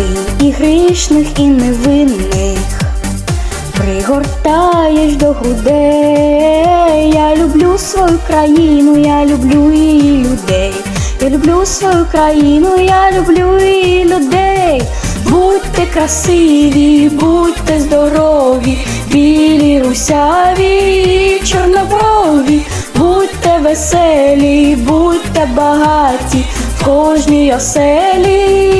ти і грішних, і невинних пригортаєш до грудей. Я люблю свою країну, я люблю її людей. Я люблю свою країну, я люблю її людей. Будьте красиві, будьте здорові, білі русяві, чорноброві, будьте веселі, будьте багаті, в кожній оселі,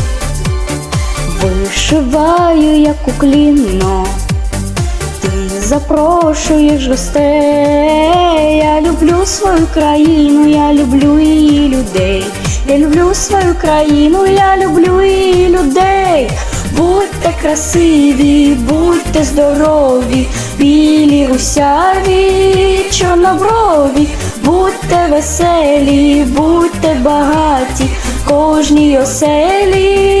Вишиваю, як уклінно, ти запрошуєш гостей. Я люблю свою країну, я люблю її людей. Я люблю свою країну, я люблю її людей. Будьте красиві, будьте здорові, білі русяві, чорноброві, будьте веселі, будьте багаті, кожній оселі,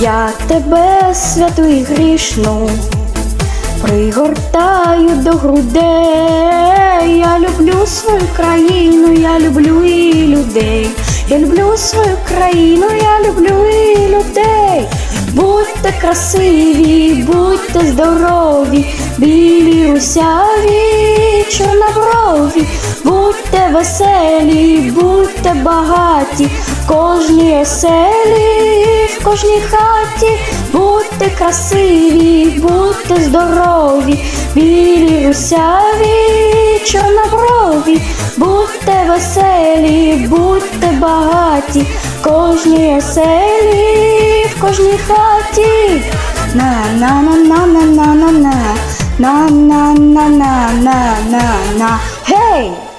Я тебе святу і грішну пригортаю до грудей. Я люблю свою країну, я люблю її людей. Я люблю свою країну, я люблю її людей. Будьте красиві, будьте здорові, білі русяві, чорноброві, будьте веселі, будьте багаті, в кожній оселі, кожній хаті, будьте красиві, будьте здорові, білі русяві, чорноброві, будьте веселі, будьте багаті, кожній оселі, в кожній хаті. На на на на на на на на. На на на на на на на. Гей!